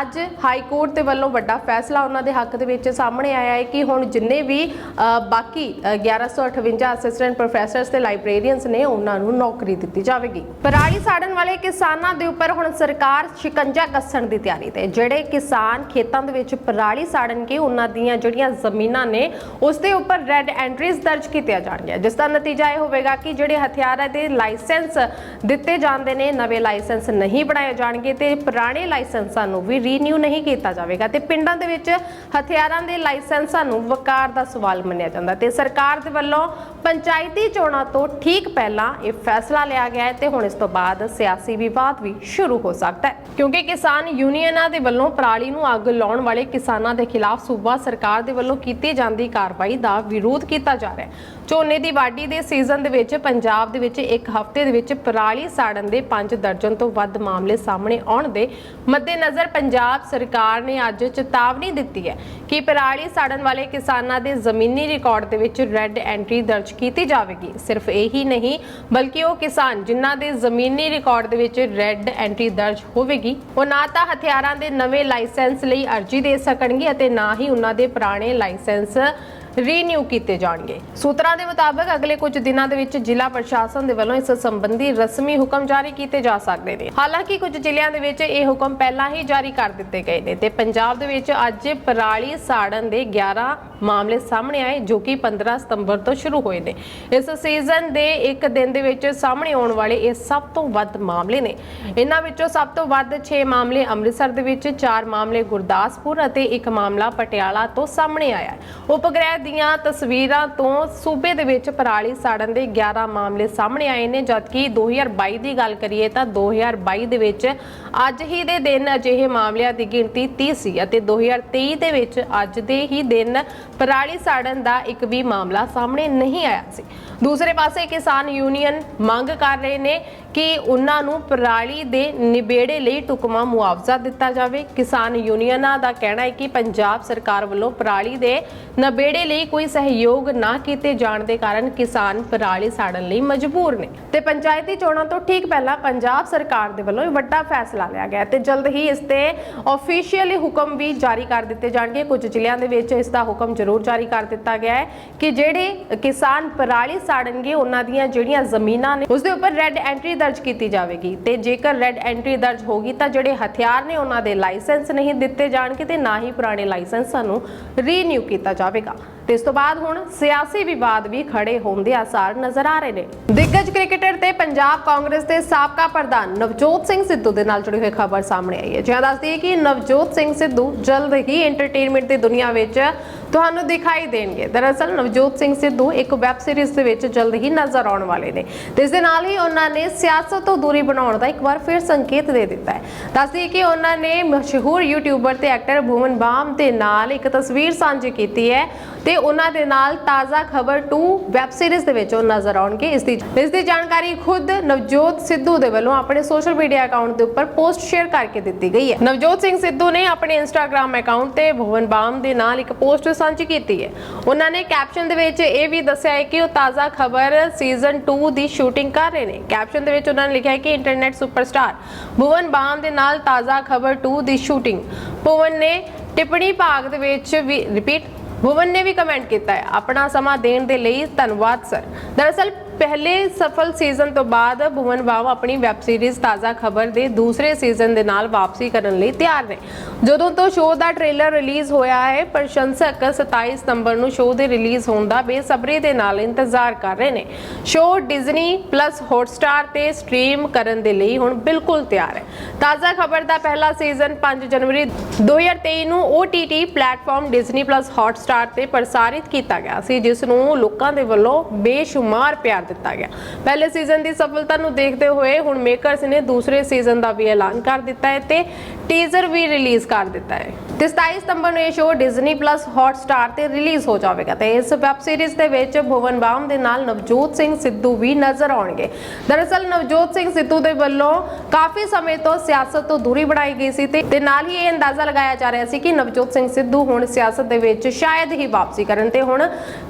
A: ਅੱਜ ਹਾਈ ਕੋਰਟ ਦੇ ਵੱਲੋਂ ਵੱਡਾ ਫੈਸਲਾ ਉਹਨਾਂ ਦੇ ਹੱਕ ਦੇ ਵਿੱਚ ਸਾਹਮਣੇ ਆਇਆ ਹੈ ਕਿ ਹੁਣ ਜਿੰਨੇ ਵੀ ਅ, ਬਾਕੀ ਅ, 1158 ਅਸਿਸਟੈਂਟ ਪ੍ਰੋਫੈਸਰਸ ਤੇ ਲਾਇਬ੍ਰੇਰੀਅਨਸ ਨੇ ਉਹਨਾਂ ਨੂੰ ਨੌਕਰੀ ਦਿੱਤੀ ਜਾਵੇਗੀ। ਪਰਾਲੀ ਸਾੜਨ ਵਾਲੇ ਕਿਸਾਨਾਂ ਦੇ ਉੱਪਰ ਹੁਣ ਸਰਕਾਰ ਸ਼ਿਕੰਜਾ ਕੱਸਣ ਦੀ ਤਿਆਰੀ ਤੇ ਜਿਹੜੇ ਕਿਸਾਨ ਖੇਤਾਂ ਦੇ ਵਿੱਚ ਪਰਾਲੀ ਸਾੜਨ ਸਾੜਨਗੇ ਉਹਨਾਂ ਦੀਆਂ ਜਿਹੜੀਆਂ ਜ਼ਮੀਨਾਂ ਨੇ, ਉਸ ਦੇ ਉੱਪਰ ਰੈੱਡ ਐਂਟਰੀਜ਼ ਦਰਜ ਕੀਤੀਆਂ ਜਾਣਗੀਆਂ। ਜਿਸ ਦਾ ਨਤੀਜਾ ਇਹ ਹੋਵੇਗਾ ਕਿ ਜਿਹੜੇ ਹਥਿਆਰਾਂ ਦੇ ਲਾਇਸੈਂਸ ਦਿੱਤੇ ਜਾਂਦੇ ਨੇ, ਨਵੇਂ ਲਾਇਸੈਂਸ ਨਹੀਂ ਬਣਾਏ ਜਾਣਗੇ ਤੇ ਪੁਰਾਣੇ ਲਾਇਸੈਂਸਾਂ ਨੂੰ ਵੀ ਰੀਨਿਊ ਨਹੀਂ ਕੀਤਾ ਜਾਵੇਗਾ ਤੇ ਪਿੰਡਾਂ ਦੇ ਵਿੱਚ ਹਥਿਆਰਾਂ ਦੇ ਲਾਇਸੈਂਸਾਂ ਨੂੰ ਵਕਾਰ ਦਾ ਸਵਾਲ ਮੰਨਿਆ ਜਾਂਦਾ ਤੇ ਸਰਕਾਰ ਦੇ ਵੱਲੋਂ ਪੰਚਾਇਤੀ ਚੋਣਾਂ ਤੋਂ ਠੀਕ ਪਹਿਲਾਂ ਇਹ ਫੈਸਲਾ ਲਿਆ ਗਿਆ ਹੈ ਤੇ ਹੁਣ ਇਸ ਤੋਂ ਬਾਅਦ ਸਿਆਸੀ ਵਿਵਾਦ ਵੀ ਸ਼ੁਰੂ ਹੋ ਸਕਦਾ ਹੈ। ਕਿਉਂਕਿ ਕਿਸਾਨ ਯੂਨੀਅਨਾਂ ਦੇ ਵੱਲੋਂ ਪਰਾਲੀ ਨੂੰ ਅੱਗ ਲਾਉਣ ਵਾਲੇ ਕਿਸਾਨਾਂ ਦੇ ਖਿਲਾਫ ਸੂਬਾ ਸਰਕਾਰ ਦੇ ਵੱਲੋਂ ਕੀਤੀ ਜਾਂਦੀ ਕਾਰਵਾਈ ਦਾ ਵਿਰੋਧ ਕੀਤਾ ਜਾ ਰਿਹਾ ਹੈ। ਝੋਨੇ ਦੀ ਵਾਢੀ ਦੇ ਸੀਜ਼ਨ ਦੇ ਵਿੱਚ ਪੰਜਾਬ ਦੇ ਵਿੱਚ ਇੱਕ ਹਫ਼ਤੇ ਦੇ ਵਿੱਚ ਪਰਾਲੀ ਸਾੜਨ ਦੇ 5 ਦਰਜਨ ਤੋਂ ਵੱਧ ਮਾਮਲੇ ਸਾਹਮਣੇ ਆਉਣ ਦੇ ਮੱਦੇਨਜ਼ਰ ਪੰਜਾਬ ਸਰਕਾਰ ਨੇ ਅੱਜ ਚੇਤਾਵਨੀ ਦਿੱਤੀ ਹੈ ਕਿ ਪਰਾਲੀ ਸਾੜਨ ਵਾਲੇ ਕਿਸਾਨਾਂ ਦੇ ਜ਼ਮੀਨੀ ਰਿਕਾਰਡ ਦੇ ਵਿੱਚ ਰੈੱਡ ਐਂਟਰੀ ਦਰਜ ਕੀਤੀ ਜਾਵੇਗੀ। ਸਿਰਫ ਇਹੀ ਨਹੀਂ, ਬਲਕਿ ਉਹ ਕਿਸਾਨ ਜਿਨ੍ਹਾਂ ਦੇ ਜ਼ਮੀਨੀ ਰਿਕਾਰਡ ਦੇ ਵਿੱਚ ਰੈੱਡ ਐਂਟਰੀ ਦਰਜ ਹੋਵੇਗੀ, ਉਹ ਨਾ ਤਾਂ ਹਥਿਆਰਾਂ ਦੇ ਨਵੇਂ ਲਾਇਸੈਂਸ ਲਈ ਅਰਜ਼ੀ ਦੇ ਸਕਣਗੇ ਅਤੇ ਨਾ ਹੀ ਉਹਨਾਂ ਦੇ ਪੁਰਾਣੇ ਲਾਇਸੈਂਸ ਰੀਨਿਊ ਕੀਤੇ ਜਾਣਗੇ। ਸੂਤਰਾਂ ਦੇ ਮੁਤਾਬਕ ਅਗਲੇ ਕੁਝ ਦਿਨਾਂ ਦੇ ਵਿੱਚ ਜ਼ਿਲ੍ਹਾ ਪ੍ਰਸ਼ਾਸਨ ਦੇ ਵੱਲੋਂ ਇਸ ਸੰਬੰਧੀ ਰਸਮੀ ਹੁਕਮ ਜਾਰੀ ਕੀਤੇ ਜਾ ਸਕਦੇ ਨੇ। ਹਾਲਾਂਕਿ ਕੁਝ ਜ਼ਿਲ੍ਹਿਆਂ ਦੇ ਵਿੱਚ ਇਹ ਹੁਕਮ ਪਹਿਲਾਂ ਹੀ ਜਾਰੀ ਕਰ ਦਿੱਤੇ ਗਏ ਨੇ ਤੇ ਪੰਜਾਬ ਦੇ ਵਿੱਚ ਅੱਜ ਪਰਾਲੀ ਸਾੜਨ ਦੇ 11 ਮਾਮਲੇ ਸਾਹਮਣੇ ਆਏ ਜੋ ਕਿ 15 ਸਤੰਬਰ ਤੋਂ ਸ਼ੁਰੂ ਹੋਏ ਨੇ। ਇਸ ਸੀਜ਼ਨ ਦੇ ਇੱਕ ਦਿਨ ਦੇ ਵਿੱਚ ਸਾਹਮਣੇ ਆਉਣ ਵਾਲੇ ਇਹ ਸਭ ਤੋਂ ਵੱਧ ਮਾਮਲੇ ਨੇ। ਇਹਨਾਂ ਵਿੱਚੋਂ ਸਭ ਤੋਂ ਵੱਧ 6 ਮਾਮਲੇ ਅੰਮ੍ਰਿਤਸਰ ਦੇ ਵਿੱਚ 4 ਮਾਮਲੇ ਗੁਰਦਾਸਪੁਰ ਅਤੇ ਇੱਕ ਮਾਮਲਾ ਪਟਿਆਲਾ ਤੋਂ ਸਾਹਮਣੇ ਆਇਆ ਹੈ। ਉਪਗ੍ਰਹਿ ਦੀਆਂ ਤਸਵੀਰਾਂ ਤੋਂ ਸੂਬੇ ਦੇ ਵਿੱਚ ਪਰਾਲੀ ਸਾੜਨ ਦੇ 11 ਮਾਮਲੇ ਸਾਹਮਣੇ ਆਏ ਨੇ, ਜਦਕਿ 2022 ਦੀ ਗੱਲ ਕਰੀਏ ਤਾਂ 2022 ਦੇ ਵਿੱਚ ਅੱਜ ਹੀ ਦੇ ਦਿਨ ਅਜਿਹੇ ਮਾਮਲਿਆਂ ਦੀ ਗਿਣਤੀ 30 ਸੀ ਅਤੇ 2023 ਦੇ ਵਿੱਚ ਅੱਜ ਦੇ ਹੀ ਦਿਨ ਪਰਾਲੀ ਸਾੜਨ ਦਾ ਇੱਕ ਵੀ ਮਾਮਲਾ ਸਾਹਮਣੇ ਨਹੀਂ ਆਇਆ ਸੀ। ਦੂਸਰੇ ਪਾਸੇ ਕਿਸਾਨ ਯੂਨੀਅਨ ਮੰਗ ਕਰ ਰਹੇ ਨੇ ਕਿ ਉਹਨਾਂ ਨੂੰ ਪਰਾਲੀ ਦੇ ਨਿਬੇੜੇ ਲਈ ਟੁਕਮਾ ਮੁਆਵਜ਼ਾ ਦਿੱਤਾ ਜਾਵੇ। ਕਿਸਾਨ ਯੂਨੀਅਨਾਂ ਦਾ ਕਹਿਣਾ ਹੈ ਕਿ ਪੰਜਾਬ ਸਰਕਾਰ ਵੱਲੋਂ ਪਰਾਲੀ ਦੇ ਨਿਬੇੜੇ ਲਈ ਕੋਈ ਸਹਿਯੋਗ ਨਾ ਕੀਤੇ ਜਾਣ ਦੇ ਕਾਰਨ ਕਿਸਾਨ ਪਰਾਲੀ ਸਾੜਨ ਲਈ ਮਜਬੂਰ ਨੇ। ਤੇ ਪੰਚਾਇਤੀ ਚੋਣਾਂ ਤੋਂ ਠੀਕ ਪਹਿਲਾਂ ਪੰਜਾਬ ਸਰਕਾਰ ਦੇ ਵੱਲੋਂ ਇਹ ਵੱਡਾ ਫੈਸਲਾ ਲਿਆ ਗਿਆ ਤੇ ਜਲਦ ਹੀ ਇਸ ਤੇ ਆਫੀਸ਼ੀਅਲੀ ਹੁਕਮ ਵੀ ਜਾਰੀ ਕਰ ਦਿੱਤੇ ਜਾਣਗੇ। ਕੁਝ ਜ਼ਿਲ੍ਹਿਆਂ ਦੇ ਵਿੱਚ ਇਸ ਦਾ ਹੁਕਮ ਜ਼ਰੂਰ ਜਾਰੀ ਕਰ ਦਿੱਤਾ ਗਿਆ ਹੈ ਕਿ ਜਿਹੜੇ ਕਿਸਾਨ ਪਰਾਲੀ ਸਾੜਨਗੇ, ਉਹਨਾਂ ਦੀਆਂ ਜਿਹੜੀਆਂ ਜ਼ਮੀਨਾਂ ਨੇ ਉਸ ਦੇ ਉੱਪਰ ਰੈੱਡ ਐਂਟਰੀ ਦਰਜ ਕੀਤੀ ਜਾਵੇਗੀ। ਤੇ ਜੇਕਰ ਰੈੱਡ ਐਂਟਰੀ ਦਰਜ ਹੋਗੀ ਤਾਂ ਜਿਹੜੇ ਹਥਿਆਰ ਨੇ, ਉਹਨਾਂ ਦੇ ਲਾਇਸੈਂਸ ਨਹੀਂ ਦਿੱਤੇ ਜਾਣਗੇ ਤੇ ਨਾ ਹੀ ਪੁਰਾਣੇ ਲਾਇਸੈਂਸ ਨੂੰ ਰੀਨਿਊ ਕੀਤਾ ਜਾਵੇਗਾ। ਤੇ ਇਸ ਤੋਂ ਬਾਅਦ ਹੁਣ ਸਿਆਸੀ ਵਿਵਾਦ ਵੀ ਖੜੇ ਹੋਣ ਦੇ ਆਸਾਰ ਨਜ਼ਰ ਆ ਰਹੇ ਨੇ। ਦਿੱਗਜ ਕ੍ਰਿਕਟਰ ਤੇ ਪੰਜਾਬ ਕਾਂਗਰਸ ਦੇ ਸਾਬਕਾ ਪ੍ਰਧਾਨ ਨਵਜੋਤ ਸਿੰਘ ਸਿੱਧੂ ਦੇ ਨਾਲ ਜੁੜੀ ਹੋਈ ਖਬਰ ਸਾਹਮਣੇ ਆਈ ਹੈ। ਜਿਹਾ ਦੱਸਦੀ ਹੈ ਕਿ ਨਵਜੋਤ ਸਿੰਘ ਸਿੱਧੂ ਜਲਦ ਹੀ ਐਂਟਰਟੇਨਮੈਂਟ ਦੀ ਦੁਨੀਆ ਵਿੱਚ ਤੁਹਾਨੂੰ ਦਿਖਾਈ ਦੇਣਗੇ। ਦਰਅਸਲ ਨਵਜੋਤ ਸਿੰਘ ਸਿੱਧੂ ਇੱਕ ਵੈਬ ਸੀਰੀਜ਼ ਦੇ ਵਿੱਚ ਜਲਦ ਹੀ ਨਜ਼ਰ ਆਉਣ ਵਾਲੇ ਨੇ। ਤੇ ਇਸ ਦੇ ਨਾਲ ਹੀ ਉਹਨਾਂ ਨੇ ਸਿਆਸਤ ਤੋਂ ਦੂਰੀ ਬਣਾਉਣ ਦਾ ਇੱਕ ਵਾਰ ਫਿਰ ਸੰਕੇਤ ਦੇ ਦਿੱਤਾ ਹੈ। ਦੱਸਦੀ ਕਿ ਉਹਨਾਂ ਨੇ ਮਸ਼ਹੂਰ ਯੂਟਿਊਬਰ ਤੇ ਐਕਟਰ ਭੂਮਨ ਬਾਮ ਦੇ ਨਾਲ ਇੱਕ ਤਸਵੀਰ ਸਾਂਝੀ ਕੀਤੀ ਹੈ ਤੇ ਉਹਨਾਂ ਦੇ ਨਾਲ ਤਾਜ਼ਾ ਖਬਰ 2 ਵੈਬ ਸੀਰੀਜ਼ ਦੇ ਵਿੱਚ ਉਹ ਨਜ਼ਰ ਆਉਣਗੇ। ਇਸ ਦੀ ਇਸ ਦੀ ਜਾਣਕਾਰੀ ਖੁਦ ਨਵਜੋਤ ਸਿੱਧੂ ਦੇ ਵੱਲੋਂ ਆਪਣੇ ਸੋਸ਼ਲ ਮੀਡੀਆ ਅਕਾਊਂਟ ਦੇ ਉੱਪਰ ਪੋਸਟ ਸ਼ੇਅਰ ਕਰਕੇ ਦਿੱਤੀ ਗਈ ਹੈ। ਨਵਜੋਤ ਸਿੰਘ ਸਿੱਧੂ ਨੇ ਆਪਣੇ ਇੰਸਟਾਗ੍ਰam ਅਕਾਊਂਟ ਤੇ ਭੁਵਨ ਬਾਮ ਦੇ ਨਾਲ ਇੱਕ ਪੋਸਟ ਸਾਂਝੀ ਕੀਤੀ ਹੈ। ਉਹਨਾਂ ਨੇ ਕੈਪਸ਼ਨ ਦੇ ਵਿੱਚ ਇਹ ਵੀ ਦੱਸਿਆ ਹੈ ਕਿ ਉਹ ਤਾਜ਼ਾ ਖਬਰ ਸੀਜ਼ਨ 2 ਦੀ ਸ਼ੂਟਿੰਗ ਕਰ ਰਹੇ ਨੇ। ਕੈਪਸ਼ਨ ਦੇ ਵਿੱਚ ਉਹਨਾਂ ਨੇ ਲਿਖਿਆ ਹੈ ਕਿ ਇੰਟਰਨੈਟ ਸੁਪਰਸਟਾਰ ਭੁਵਨ ਬਾਮ ਦੇ ਨਾਲ ਤਾਜ਼ਾ ਖਬਰ 2 ਦੀ ਸ਼ੂਟਿੰਗ ਭੁਵਨ ਨੇ ਟਿੱਪਣੀ ਭਾਗ ਦੇ ਵਿੱਚ ਵੀ ਰਿਪੀਟ ਭੁਵਨ ਨੇ ਵੀ ਕਮੈਂਟ ਕੀਤਾ ਹੈ। ਆਪਣਾ ਸਮਾਂ ਦੇਣ ਦੇ ਲਈ ਧੰਨਵਾਦ ਸਰ ਦਰਅਸਲ ਪਹਿਲੇ ਸਫਲ ਸੀਜ਼ਨ ਤੋਂ ਬਾਅਦ ਭੁਵਨ ਬਾਮ ਆਪਣੀ ਵੈਬ ਸੀਰੀਜ਼ ਤਾਜ਼ਾ ਖਬਰ ਦੇ ਦੂਸਰੇ ਸੀਜ਼ਨ ਦੇ ਨਾਲ ਵਾਪਸੀ ਕਰਨ ਲਈ ਤਿਆਰ ਨੇ। ਜਦੋਂ ਤੋਂ ਸ਼ੋਅ ਦਾ ਟ੍ਰੇਲਰ ਰਿਲੀਜ਼ ਹੋਇਆ ਹੈ, ਪ੍ਰਸ਼ੰਸਕ 27 ਸਤੰਬਰ ਨੂੰ ਸ਼ੋਅ ਦੇ ਰਿਲੀਜ਼ ਹੋਣ ਦਾ ਬੇਸਬਰੀ ਦੇ ਨਾਲ ਇੰਤਜ਼ਾਰ ਕਰ ਰਹੇ ਨੇ। ਸ਼ੋਅ ਡਿਜ਼ਨੀ ਪਲੱਸ ਹੌਟਸਟਾਰ ਤੇ ਸਟ੍ਰੀਮ ਕਰਨ ਦੇ ਲਈ ਹੁਣ ਬਿਲਕੁਲ ਤਿਆਰ ਹੈ। ਤਾਜ਼ਾ ਖਬਰ ਦਾ ਪਹਿਲਾ ਸੀਜ਼ਨ 5 ਜਨਵਰੀ 2023 ਨੂੰ OTT platform Disney plus Hotstar ਤੇ ਪ੍ਰਸਾਰਿਤ ਕੀਤਾ ਗਿਆ ਸੀ, ਜਿਸ ਨੂੰ ਲੋਕਾਂ ਦੇ ਵੱਲੋਂ ਬੇਸ਼ੁਮਾਰ ਪਿਆਰ ਦਿੱਤਾ ਗਿਆ। ਪਹਿਲੇ ਸੀਜ਼ਨ ਦੀ ਸਫਲਤਾ ਨੂੰ ਦੇਖਦੇ ਹੋਏ ਹੁਣ ਮੇਕਰਸ ਨੇ ਦੂਸਰੇ ਸੀਜ਼ਨ ਦਾ ਵੀ ਐਲਾਨ ਕਰ ਦਿੱਤਾ ਹੈ ਤੇ ਟੀਜ਼ਰ ਵੀ ਰਿਲੀਜ਼ ਕਰ ਦਿੱਤਾ ਹੈ। ਤੇ 27 ਸਤੰਬਰ ਨੂੰ ਇਹ ਸ਼ੋਅ ਡਿਜ਼ਨੀ ਪਲੱਸ ਹੌਟਸਟਾਰ ਤੇ ਰਿਲੀਜ਼ ਹੋ ਜਾਵੇਗਾ ਤੇ ਇਸ ਵੈਬ ਸੀਰੀਜ਼ ਦੇ ਵਿੱਚ ਭੁਵਨ ਬਾਮ ਦੇ ਨਾਲ ਨਵਜੋਤ ਸਿੰਘ ਸਿੱਧੂ ਵੀ ਨਜ਼ਰ ਆਉਣਗੇ। ਦਰਅਸਲ ਨਵਜੋਤ ਸਿੰਘ ਸਿੱਧੂ ਦੇ ਵੱਲੋਂ ਕਾਫੀ ਸਮੇਂ ਤੋਂ ਸਿਆਸਤ ਤੋਂ ਦੂਰੀ ਬਣਾਈ ਗਈ ਸੀ ਤੇ ਨਾਲ ਹੀ ਇਹ ਅੰਦਾਜ਼ਾ ਲਗਾਇਆ ਜਾ ਰਿਹਾ ਸੀ ਕਿ ਨਵਜੋਤ ਸਿੰਘ ਸਿੱਧੂ ਹੁਣ ਸਿਆਸਤ ਦੇ ਵਿੱਚ ਸ਼ਾਇਦ ਹੀ ਵਾਪਸੀ ਕਰਨ ਤੇ ਹੁਣ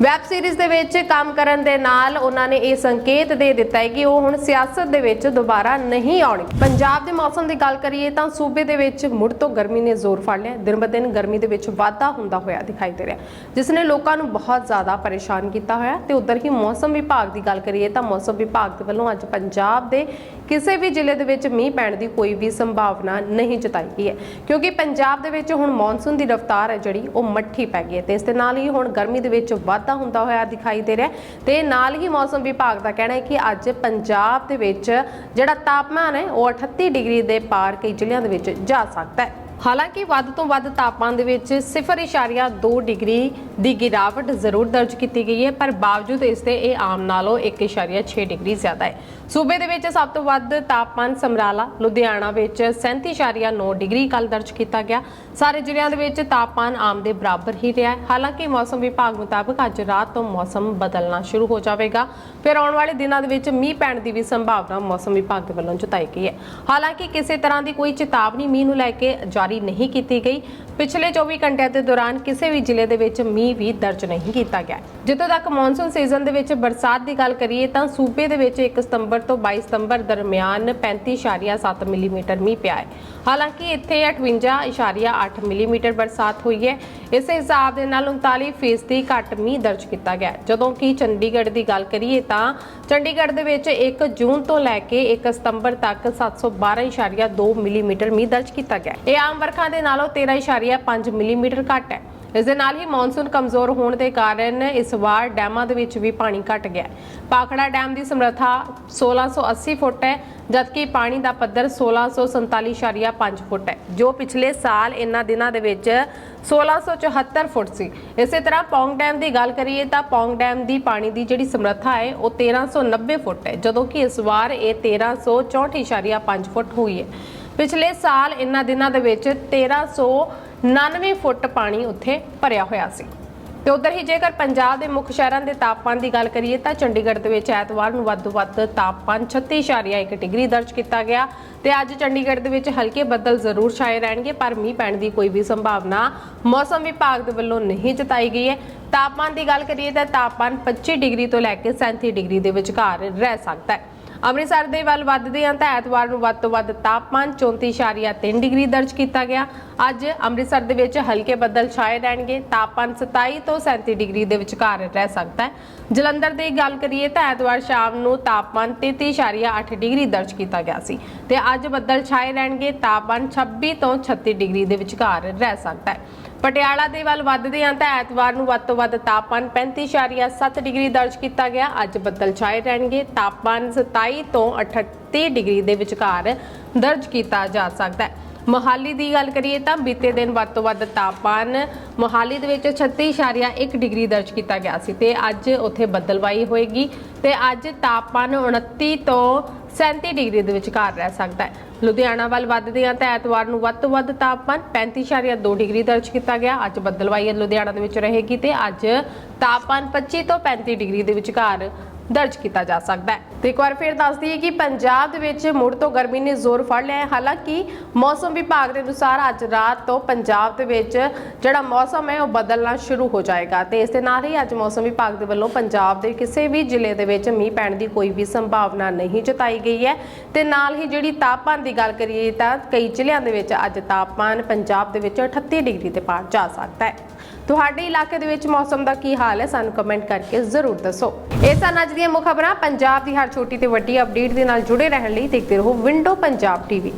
A: ਵੈਬ ਸੀਰੀਜ਼ ਦੇ ਵਿੱਚ ਕੰਮ ਕਰਨ ਦੇ ਨਾਲ ਉਹਨਾਂ ਨੇ ਇਹ ਸੰਕੇਤ ਦੇ ਦਿੱਤਾ ਹੈ ਕਿ ਉਹ ਹੁਣ ਸਿਆਸਤ ਦੇ ਵਿੱਚ ਦੁਬਾਰਾ ਨਹੀਂ ਆਉਣਗੇ। ਪੰਜਾਬ ਦੇ ਮੌਸਮ ਦੀ ਗੱਲ ਕਰੀਏ ਤਾਂ ਸੂਬੇ ਦੇ ਵਿੱਚ ਵਿੱਚ ਮੁੜ ਤੋਂ ਗਰਮੀ ਨੇ ਜ਼ੋਰ ਫੜ ਲਿਆ। ਦਿਨ ਬ ਦਿਨ ਗਰਮੀ ਦੇ ਵਿੱਚ ਵਾਧਾ ਹੁੰਦਾ ਹੋਇਆ ਦਿਖਾਈ ਦੇ ਰਿਹਾ। ਜਿਸ ਨੇ ਲੋਕਾਂ ਨੂੰ ਬਹੁਤ ਜ਼ਿਆਦਾ ਪਰੇਸ਼ਾਨ ਕੀਤਾ ਹੋਇਆ। ਤੇ ਉਧਰ ਹੀ ਮੌਸਮ ਵਿਭਾਗ ਦੀ ਗੱਲ ਕਰੀਏ ਤਾਂ ਮੌਸਮ ਵਿਭਾਗ ਦੇ ਵੱਲੋਂ ਅੱਜ ਪੰਜਾਬ ਦੇ ਕਿਸੇ ਵੀ ਜ਼ਿਲ੍ਹੇ ਦੇ ਵਿੱਚ ਮੀਂਹ ਪੈਣ ਦੀ ਕੋਈ ਵੀ ਸੰਭਾਵਨਾ ਨਹੀਂ ਜਤਾਈ ਗਈ ਹੈ। ਕਿਉਂਕਿ ਪੰਜਾਬ ਦੇ ਵਿੱਚ ਹੁਣ ਮੌਨਸੂਨ ਦੀ ਰਫ਼ਤਾਰ ਹੈ ਜਿਹੜੀ, ਉਹ ਮੱਠੀ ਪੈ ਗਈ ਹੈ ਤੇ ਇਸ ਦੇ ਨਾਲ ਹੀ ਹੁਣ ਗਰਮੀ ਦੇ ਵਿੱਚ ਵਾਧਾ ਹੁੰਦਾ ਹੋਇਆ ਦਿਖਾਈ ਦੇ ਰਿਹਾ ਹੈ ਤੇ ਨਾਲ ਹੀ ਮੌਸਮ ਵਿਭਾਗ ਦਾ ਕਹਿਣਾ ਹੈ ਕਿ ਅੱਜ ਪੰਜਾਬ ਦੇ ਵਿੱਚ ਜਿਹੜਾ ਤਾਪਮਾਨ ਹੈ, ਉਹ 38 ਡਿਗਰੀ ਦੇ ਪਾਰ ਕਈ ਜ਼ਿਲ੍ਹਿਆਂ ਦੇ ਵਿੱਚ ਜਾ ਸਕਦਾ ਹੈ। ਹਾਲਾਂਕਿ ਵੱਧ ਤੋਂ ਵੱਧ ਤਾਪਮਾਨ ਦੇ ਵਿੱਚ 0.2 ਡਿਗਰੀ ਦੀ ਗਿਰਾਵਟ ਜ਼ਰੂਰ ਦਰਜ ਕੀਤੀ ਗਈ ਹੈ, ਪਰ ਬਾਵਜੂਦ ਇਸ ਦੇ ਇਹ ਆਮ ਨਾਲੋਂ 1.6 ਡਿਗਰੀ ਜ਼ਿਆਦਾ ਹੈ। ਸੂਬੇ ਦੇ ਵਿੱਚ ਸਭ ਤੋਂ ਵੱਧ ਤਾਪਮਾਨ ਸਮਰਾਲਾ, ਲੁਧਿਆਣਾ ਵਿੱਚ 37.9 ਡਿਗਰੀ ਕੱਲ ਦਰਜ ਕੀਤਾ ਗਿਆ। ਸਾਰੇ ਜ਼ਿਲ੍ਹਿਆਂ ਦੇ ਵਿੱਚ ਤਾਪਮਾਨ ਆਮ ਦੇ ਬਰਾਬਰ ਹੀ ਰਿਹਾ ਹੈ। ਹਾਲਾਂਕਿ ਮੌਸਮ ਵਿਭਾਗ ਮੁਤਾਬਕ ਅੱਜ ਰਾਤ ਤੋਂ ਮੌਸਮ ਬਦਲਣਾ ਸ਼ੁਰੂ ਹੋ ਜਾਵੇਗਾ। ਫਿਰ ਆਉਣ ਵਾਲੇ ਦਿਨਾਂ ਦੇ ਵਿੱਚ ਮੀਂਹ ਪੈਣ ਦੀ ਵੀ ਸੰਭਾਵਨਾ ਮੌਸਮ ਵਿਭਾਗ ਦੇ ਵੱਲੋਂ ਜਤਾਈ ਗਈ ਹੈ। ਹਾਲਾਂਕਿ ਕਿਸੇ ਤਰ੍ਹਾਂ ਦੀ ਕੋਈ ਚੇਤਾਵਨੀ ਮੀਂਹ ਨੂੰ ਲੈ ਕੇ ਜਾਰੀ ਨਹੀਂ ਕੀਤੀ ਗਈ। ਪਿਛਲੇ 24 ਘੰਟਿਆਂ ਦੇ ਦੌਰਾਨ ਕਿਸੇ ਵੀ ਜ਼ਿਲ੍ਹੇ ਦੇ ਵਿੱਚ ਮੀਂਹ ਵੀ ਦਰਜ ਨਹੀਂ ਕੀਤਾ ਗਿਆ। ਜਿੱਥੋਂ ਤੱਕ ਮੌਨਸੂਨ ਸੀਜ਼ਨ ਦੇ ਵਿੱਚ ਬਰਸਾਤ ਦੀ ਗੱਲ ਕਰੀਏ ਤਾਂ ਸੂਬੇ ਦੇ ਵਿੱਚ 1 ਸਤੰਬਰ ਤੋਂ 22 ਸਤੰਬਰ ਦਰਮਿਆਨ 35.7 ਮਿਲੀਮੀਟਰ ਮੀਂਹ ਪਿਆ ਹੈ। ਹਾਲਾਂਕਿ ਇੱਥੇ 58.8 ਮਿਲੀਮੀਟਰ ਬਰਸਾਤ ਹੋਈ ਹੈ। ਇਸੇ ਹਿਸਾਬ ਦੇ ਨਾਲ 39% ਫੀਸਦੀ ਘੱਟ ਮੀਂਹ ਦਰਜ ਕੀਤਾ ਗਿਆ ਜਦੋਂ ਕਿ ਚੰਡੀਗੜ੍ਹ ਦੀ ਗੱਲ ਕਰੀਏ ਤਾਂ ਚੰਡੀਗੜ੍ਹ ਦੇ ਵਿੱਚ 1 ਜੂਨ ਤੋਂ ਲੈ ਕੇ 1 ਸਤੰਬਰ ਤੱਕ 712.2 ਮਿਲੀਮੀਟਰ ਮੀਂਹ ਦਰਜ ਕੀਤਾ ਗਿਆ ਇਹ ਆਮ ਵਰਖਾ ਦੇ ਨਾਲੋਂ 13.5 ਮਿਲੀਮੀਟਰ ਘੱਟ ਹੈ। ਇਸ ਦੇ ਨਾਲ ਹੀ ਮੌਨਸੂਨ ਕਮਜ਼ੋਰ ਹੋਣ ਦੇ ਕਾਰਨ ਇਸ ਵਾਰ ਡੈਮਾਂ ਦੇ ਵਿੱਚ ਵੀ ਪਾਣੀ ਘਟ ਗਿਆ ਪਾਖੜਾ ਡੈਮ ਦੀ ਸਮਰੱਥਾ 1680 ਫੁੱਟ ਹੈ, ਜਦਕਿ ਪਾਣੀ ਦਾ ਪੱਧਰ 1647.5 ਫੁੱਟ ਹੈ, ਜੋ ਪਿਛਲੇ ਸਾਲ ਇਨ੍ਹਾਂ ਦਿਨਾਂ ਦੇ ਵਿੱਚ 1674 ਫੁੱਟ ਸੀ। ਇਸੇ ਤਰ੍ਹਾਂ ਪੌਂਗ ਡੈਮ ਦੀ ਗੱਲ ਕਰੀਏ ਤਾਂ ਪੌਂਗ ਡੈਮ ਦੀ ਪਾਣੀ ਦੀ ਜਿਹੜੀ ਸਮਰੱਥਾ ਹੈ, ਉਹ 1390 ਫੁੱਟ ਹੈ, ਜਦੋਂ ਕਿ ਇਸ ਵਾਰ ਇਹ 1364.5 ਫੁੱਟ ਹੋਈ ਹੈ। ਪਿਛਲੇ ਸਾਲ ਇਨ੍ਹਾਂ ਦਿਨਾਂ ਦੇ ਵਿੱਚ 1399 ਫੁੱਟ ਪਾਣੀ ਉੱਥੇ ਭਰਿਆ ਹੋਇਆ ਸੀ। ਤੇ ਉਧਰ ਹੀ ਜੇਕਰ ਪੰਜਾਬ ਦੇ ਮੁੱਖ ਸ਼ਹਿਰਾਂ ਦੇ ਤਾਪਮਾਨ ਦੀ ਗੱਲ ਕਰੀਏ ਤਾਂ ਚੰਡੀਗੜ੍ਹ ਦੇ ਵਿੱਚ ਐਤਵਾਰ ਨੂੰ ਵੱਧ ਤੋਂ ਵੱਧ ਤਾਪਮਾਨ 36.1 ਡਿਗਰੀ ਦਰਜ ਕੀਤਾ ਗਿਆ ਤੇ ਅੱਜ ਚੰਡੀਗੜ੍ਹ ਦੇ ਵਿੱਚ ਹਲਕੇ ਬੱਦਲ ਜ਼ਰੂਰ ਛਾਏ ਰਹਿਣਗੇ, ਪਰ ਮੀਂਹ ਪੈਣ ਦੀ ਕੋਈ ਵੀ ਸੰਭਾਵਨਾ ਮੌਸਮ ਵਿਭਾਗ ਦੇ ਵੱਲੋਂ ਨਹੀਂ ਜਤਾਈ ਗਈ ਹੈ। ਤਾਪਮਾਨ ਦੀ ਗੱਲ ਕਰੀਏ ਤਾਂ ਤਾਪਮਾਨ 25 ਡਿਗਰੀ ਤੋਂ ਲੈ ਕੇ 37 ਡਿਗਰੀ ਦੇ ਵਿਚਕਾਰ ਰਹਿ ਸਕਦਾ ਹੈ। ਅੰਮ੍ਰਿਤਸਰ ਦੇ ਵੱਲ ਵੱਧਦੇ ਹਾਂ ਤਾਂ ਐਤਵਾਰ ਨੂੰ ਵੱਧ ਤੋਂ ਵੱਧ ਤਾਪਮਾਨ 34.3 ਡਿਗਰੀ ਦਰਜ ਕੀਤਾ ਗਿਆ। ਅੱਜ ਅੰਮ੍ਰਿਤਸਰ ਦੇ ਵਿੱਚ ਹਲਕੇ ਬੱਦਲ ਛਾਏ ਰਹਿਣਗੇ। ਤਾਪਮਾਨ 27 ਤੋਂ 37 ਡਿਗਰੀ ਦੇ ਵਿਚਕਾਰ ਰਹਿ ਸਕਦਾ ਹੈ। ਜਲੰਧਰ ਦੀ ਗੱਲ ਕਰੀਏ ਤਾਂ ਐਤਵਾਰ ਸ਼ਾਮ ਨੂੰ ਤਾਪਮਾਨ 33.8 ਡਿਗਰੀ ਦਰਜ ਕੀਤਾ ਗਿਆ ਸੀ ਤੇ ਅੱਜ ਬੱਦਲ ਛਾਏ ਰਹਿਣਗੇ। ਤਾਪਮਾਨ 26 ਤੋਂ 36 ਡਿਗਰੀ ਦੇ ਵਿਚਕਾਰ ਰਹਿ ਸਕਦਾ ਹੈ। ਪਟਿਆਲਾ ਦੇ ਵੱਲ ਵੱਧਦੇ ਹਾਂ ਤਾਂ ਐਤਵਾਰ ਨੂੰ ਵੱਧ ਤੋਂ ਵੱਧ ਤਾਪਮਾਨ 35.7 ਡਿਗਰੀ ਦਰਜ ਕੀਤਾ ਗਿਆ। ਅੱਜ ਬੱਦਲ ਛਾਏ ਰਹਿਣਗੇ। ਤਾਪਮਾਨ 27 ਤੋਂ 38 ਡਿਗਰੀ ਦੇ ਵਿਚਕਾਰ ਦਰਜ ਕੀਤਾ ਜਾ ਸਕਦਾ ਹੈ। ਮੋਹਾਲੀ ਦੀ ਗੱਲ ਕਰੀਏ ਤਾਂ ਬੀਤੇ ਦਿਨ ਵੱਧ ਤੋਂ ਵੱਧ ਤਾਪਮਾਨ ਮੋਹਾਲੀ ਦੇ ਵਿੱਚ 36.1 ਡਿਗਰੀ ਦਰਜ ਕੀਤਾ ਗਿਆ ਸੀ ਤੇ ਅੱਜ ਉੱਥੇ ਬੱਦਲਵਾਈ ਹੋਏਗੀ ਤੇ ਅੱਜ ਤਾਪਮਾਨ 29 ਤੋਂ 37 ਡਿਗਰੀ ਦੇ ਵਿਚਕਾਰ ਰਹਿ ਸਕਦਾ ਹੈ। ਲੁਧਿਆਣਾ ਵੱਲ ਵੱਧਦੇ ਹਾਂ ਤਾਂ ਐਤਵਾਰ ਨੂੰ ਵੱਧ ਤੋਂ ਵੱਧ ਤਾਪਮਾਨ 35.2 ਡਿਗਰੀ ਦਰਜ ਕੀਤਾ ਗਿਆ। ਅੱਜ ਬੱਦਲਵਾਈ ਲੁਧਿਆਣਾ ਦੇ ਵਿੱਚ ਰਹੇਗੀ ਤੇ ਅੱਜ ਤਾਪਮਾਨ 25 ਤੋਂ 35 ਡਿਗਰੀ ਦੇ ਵਿਚਕਾਰ ਦਰਜ ਕੀਤਾ ਜਾ ਸਕਦਾ ਹੈ। ਤੇ ਇੱਕ ਵਾਰ ਫਿਰ ਦੱਸ ਦਈਏ ਕਿ ਪੰਜਾਬ ਦੇ ਵਿੱਚ ਮੁੜ ਤੋਂ ਗਰਮੀ ਨੇ ਜ਼ੋਰ ਫੜ ਲਿਆ ਹੈ। ਹਾਲਾਂਕਿ ਮੌਸਮ ਵਿਭਾਗ ਦੇ ਅਨੁਸਾਰ ਅੱਜ ਰਾਤ ਤੋਂ ਪੰਜਾਬ ਦੇ ਵਿੱਚ ਜਿਹੜਾ ਮੌਸਮ ਹੈ, ਉਹ ਬਦਲਣਾ ਸ਼ੁਰੂ ਹੋ ਜਾਏਗਾ ਤੇ ਇਸ ਦੇ ਨਾਲ ਹੀ ਅੱਜ ਮੌਸਮ ਵਿਭਾਗ ਦੇ ਵੱਲੋਂ ਪੰਜਾਬ ਦੇ ਕਿਸੇ ਵੀ ਜ਼ਿਲ੍ਹੇ ਦੇ ਵਿੱਚ ਮੀਂਹ ਪੈਣ ਦੀ ਕੋਈ ਵੀ ਸੰਭਾਵਨਾ ਨਹੀਂ ਜਤਾਈ ਗਈ ਹੈ ਤੇ ਨਾਲ ਹੀ ਜਿਹੜੀ ਤਾਪਮਾਨ ਦੀ ਗੱਲ ਕਰੀਏ ਤਾਂ ਕਈ ਜ਼ਿਲ੍ਹਿਆਂ ਦੇ ਵਿੱਚ ਅੱਜ ਤਾਪਮਾਨ ਪੰਜਾਬ ਦੇ ਵਿੱਚ 38 ਡਿਗਰੀ ਤੇ ਪਾਰ ਜਾ ਸਕਦਾ ਹੈ। ਤੁਹਾਡੇ ਇਲਾਕੇ ਦੇ ਵਿੱਚ ਮੌਸਮ ਦਾ ਕੀ ਹਾਲ ਹੈ? ਸਾਨੂੰ ਕਮੈਂਟ ਕਰਕੇ ਜ਼ਰੂਰ ਦੱਸੋ। ਇਹ ਸਨ ਅੱਜ ਦੀਆਂ ਮੁੱਖ ਖਬਰਾਂ ਪੰਜਾਬ ਦੀ ਹਰ ਛੋਟੀ ਤੇ ਵੱਡੀ ਅਪਡੇਟ ਦੇ ਨਾਲ ਜੁੜੇ ਰਹਿਣ ਲਈ ਦੇਖਦੇ ਰਹੋ ਵਿੰਡੋ ਪੰਜਾਬ ਟੀਵੀ